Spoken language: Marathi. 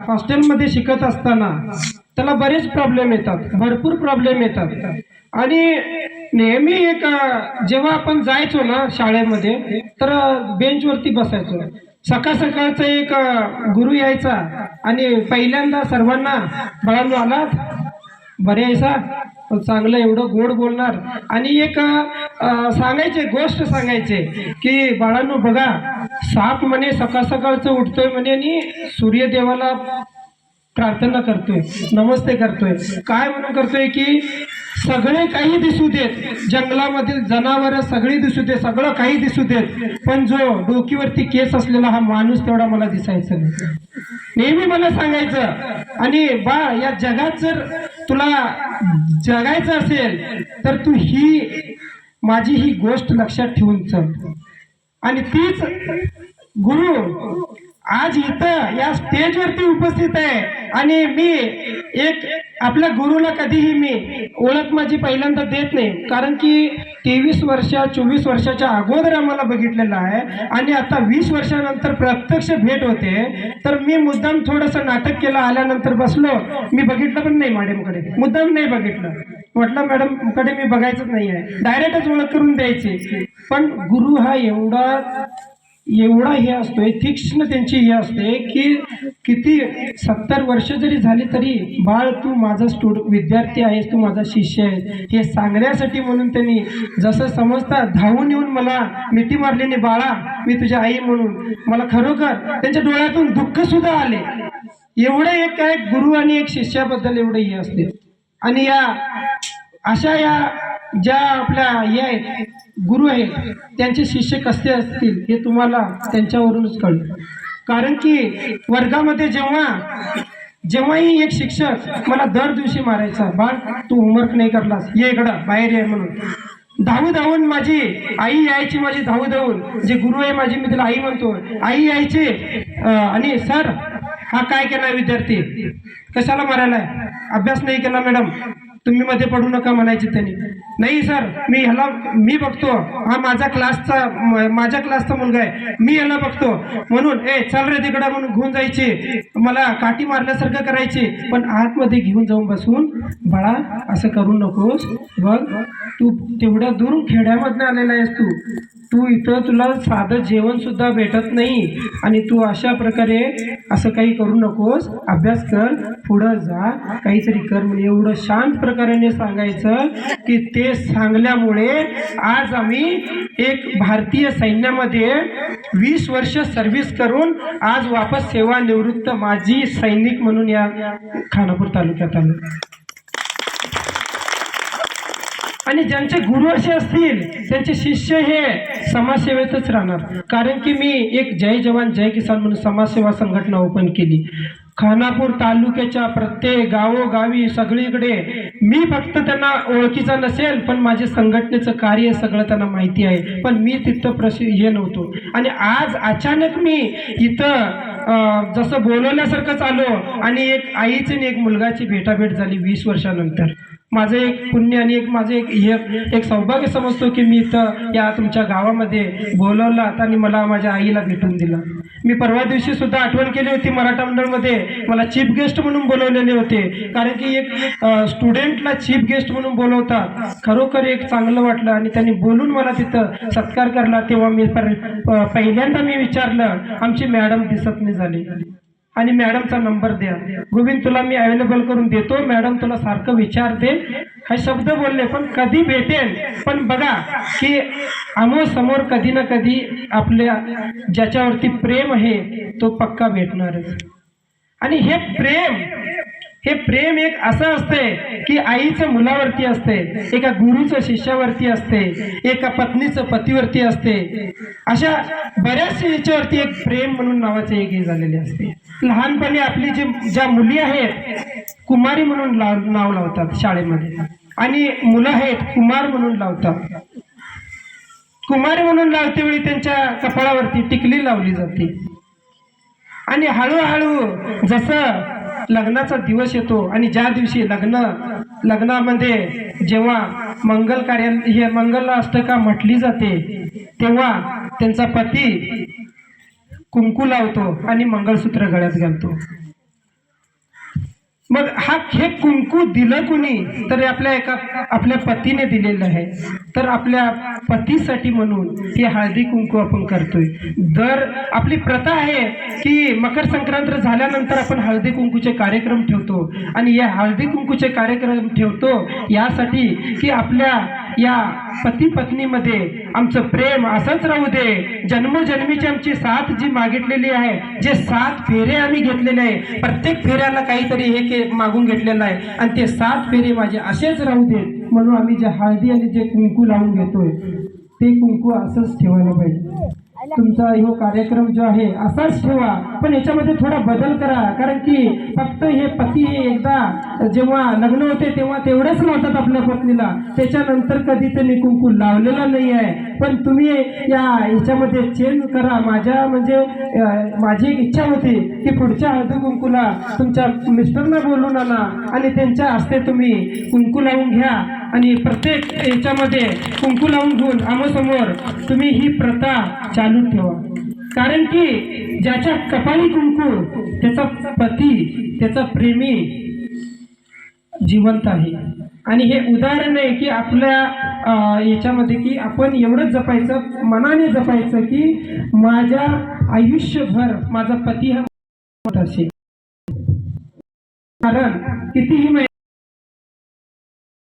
हॉस्टेलमध्ये शिकत असताना त्याला बरेच प्रॉब्लेम येतात भरपूर प्रॉब्लेम येतात. आणि नेहमी एक जेव्हा आपण जायचो ना शाळेमध्ये तर बेंचवरती बसायचो. सकाळ सकाळचा एक गुरु यायचा आणि पहिल्यांदा सर्वांना बळांनो आलात? बरे यायचा चांगलं एवढं गोड बोलणार. आणि एक सांगायचे गोष्ट सांगायचे की बाळांनो बघा साप म्हणे सकाळ सकाळचं उठतोय म्हणे आणि सूर्यदेवाला प्रार्थना करतोय नमस्ते करतोय. काय म्हणून करतोय की सगळे काही दिसू देत जंगलामधील जनावर सगळी दिसू देत सगळं काही दिसू देत पण जो डोकीवरती केस असलेला हा माणूस तेवढा मला दिसायचा नाही. नेहमी मला सांगायचं आणि बा या जगात जर तुला जगायचं असेल तर तू ही माझी ही गोष्ट लक्षात ठेवून चल. आणि तीच गुरु आज इथं या स्टेजवरती उपस्थित आहे. आणि मी एक आपल्या गुरुला कधीही मी ओळख माझी पहिल्यांदा देत नाही. कारण की तेवीस वर्ष चोवीस वर्षाच्या अगोदर आम्हाला बघितलेलं आहे. आणि आता वीस वर्षानंतर प्रत्यक्ष भेट होते. तर मी मुद्दाम थोडंसं नाटक केलं आल्यानंतर बसलो. मी बघितलं पण नाही मॅडमकडे. मुद्दाम नाही बघितलं. म्हटलं मॅडमकडे मी बघायचंच नाही आहे डायरेक्टच ओळख करून द्यायची. पण गुरु हा एवढा एवढा हे असतोय तीक्ष्ण त्यांची हे असते की किती सत्तर वर्ष जरी झाली तरी बाळ तू माझा स्टुड विद्यार्थी आहेस तू माझा शिष्य आहे हे सांगण्यासाठी म्हणून त्यांनी जसं समजता धावून येऊन मला मिठी मारलेली बाळा मी तुझ्या आई म्हणून. मला खरोखर त्यांच्या डोळ्यातून दुःख सुद्धा आले. एवढं एक काय गुरु आणि एक शिष्याबद्दल एवढं हे असते. आणि या अशा या ज्या आपल्या हे आहेत गुरु आहेत त्यांचे शिष्य कसे असतील हे तुम्हाला त्यांच्यावरूनच कळेल कारण की वर्गामध्ये जेव्हा जेव्हाही एक शिक्षक मला दर दिवशी मारायचा बाळ तू होमवर्क नाही करलास ये इकडं बाहेर ये म्हणून. धावू धावून माझी आई यायची माझी धावू धावून जे गुरु आहे माझी मी तिला आई म्हणतो. आई यायची आणि सर हा काय केला विद्यार्थी? कशाला मारायलाय? अभ्यास नाही केला मॅडम. तुम्ही मध्ये पडू नका म्हणायचे त्यांनी. नाही सर मी ह्याला मी बघतो. हा माझा क्लासचा माझ्या क्लासचा मुलगा आहे. मी याला बघतो. म्हणून ए चल रे तिकडं म्हणून घेऊन जायची. मला काठी मारल्यासारखं करायची. पण आतमध्ये घेऊन जाऊन बसून बाळा असं करू नकोस. बघ तू तेवढ्या दूर खेड्यामधनं आलेला आहेस तू. तू इथं तुला साधं जेवणसुद्धा भेटत नाही आणि तू अशा प्रकारे असं काही करू नकोस. अभ्यास कर पुढं जा. काहीतरी कर. म्हणजे एवढं शांत प्रकाराने सांगायचं की ते सांगल्यामुळे आज आम्ही एक भारतीय सैन्यामध्ये वीस वर्ष सर्व्हिस करून आज वापस सेवानिवृत्त माजी सैनिक म्हणून या खानापूर तालुक्यात आलो. आणि ज्यांचे गुरु असे असतील त्यांचे शिष्य हे समाजसेवेतच राहणार. कारण की मी एक जय जवान जय किसान म्हणून समाजसेवा संघटना ओपन केली. खानापूर तालुक्याच्या प्रत्येक गावोगावी सगळीकडे मी फक्त त्यांना ओळखीचा नसेल पण माझे संघटनेचं कार्य सगळं त्यांना माहिती आहे. पण मी तिथं प्रश हे नव्हतो. आणि आज अचानक मी इथं जसं बोलवल्यासारखंच आलो आणि एक आईची आणि एक मुलगाची भेटाभेट झाली वीस वर्षानंतर. माझं एक पुण्य आणि एक माझं एक एक सौभाग्य समजतो की मी इथं या तुमच्या गावामध्ये बोलवलात आणि मला माझ्या आईला भेटून दिलं. मी परवा दिवशी सुद्धा आठवण केली होती मराठा मंडळमध्ये मला चीफ गेस्ट म्हणून बोलवलेले होते. कारण की एक स्टुडंटला चीफ गेस्ट म्हणून बोलवतात खरोखर एक चांगलं वाटलं आणि त्यांनी बोलून मला तिथं सत्कार करला तेव्हा मी पहिल्यांदा मी विचारलं आमची मॅडम दिसत नाही झाली. आणि मॅडमचा नंबर द्या. गोविंद तुला मी अवेलेबल करून देतो. मॅडम तुला सारखं विचारते. हा शब्द बोलले पण कधी भेटेल? पण बघा की आमो समोर कधी ना कधी आपल्या ज्याच्यावरती प्रेम आहे तो पक्का भेटणारच. आणि हे प्रेम हे प्रेम एक असं असते की आईचं मुलावरती असते एका गुरुचं शिष्यावरती असते एका पत्नीचं पतीवरती असते. अशा बऱ्याच याच्यावरती एक प्रेम म्हणून नावाचे एक हे झालेले असते. लहानपणी आपली जी ज्या मुली आहेत कुमारी म्हणून लाव नाव लावतात शाळेमध्ये. आणि मुलं आहेत कुमार म्हणून लावतात. कुमारी म्हणून लावते वेळी त्यांच्या कपाळावरती टिकली लावली जाते. आणि हळूहळू जसं लग्नाचा दिवस येतो आणि ज्या दिवशी लग्न लग्नामध्ये जेव्हा मंगल कार्य हे मंगल अष्टका म्हटली जाते तेव्हा त्यांचा पती कुंकू लावतो आणि मंगळसूत्र गळ्यात घालतो. मग हा हे कुंकू दिलं कुणी? तर आपल्या एका आपल्या पतीने दिलेलं आहे. तर आपल्या पतीसाठी म्हणून हे हळदी कुंकू आपण करतोय. दर आपली प्रथा आहे की मकर संक्रांत झाल्यानंतर आपण हळदी कुंकूचे कार्यक्रम ठेवतो. आणि या हळदी कुंकूचे कार्यक्रम ठेवतो यासाठी की आपल्या या पती पत्नीमध्ये आमचं प्रेम असंच राहू दे. जन्मजन्मीची आमची साथ जी मागितलेली आहे जे सात फेरे आम्ही घेतलेले आहे प्रत्येक फेऱ्याला काहीतरी हे के मागून घेतलेलं आहे. आणि ते सात फेरे माझे असेच राहू दे म्हणून आम्ही जे हळदी आणि जे कुंकू लावून घेतोय ते कुंकू असंच ठेवायला पाहिजे. तुमचा ह्यो कार्यक्रम जो आहे असाच ठेवा. पण याच्यामध्ये थोडा बदल करा. कारण की फक्त हे पती एकदा जेव्हा लग्न होते तेव्हा तेवढेच लावतात आपल्या पत्नीला. त्याच्यानंतर कधी त्यांनी कुंकू लावलेला नाही आहे. पण तुम्ही या याच्यामध्ये चेंज करा. माझ्या म्हणजे माझी एक इच्छा होती की पुढच्या हळदी कुंकूला तुमच्या मिस्टरना बोलून आणा आणि त्यांच्या हस्ते तुम्ही कुंकू लावून घ्या. आणि प्रत्येक याच्यामध्ये कुंकू लावून घेऊन आमोसमोर तुम्ही ही प्रथा चालू ठेवा. कारण की ज्याच्या कपाळी कुंकू त्याचा पती त्याचा प्रेमी जिवंत आहे. आणि हे उदाहरण आहे की आपल्या याच्यामध्ये की आपण एवढंच जपायचं मनाने जपायचं की माझ्या आयुष्यभर माझा पती हा असेल. कारण कितीही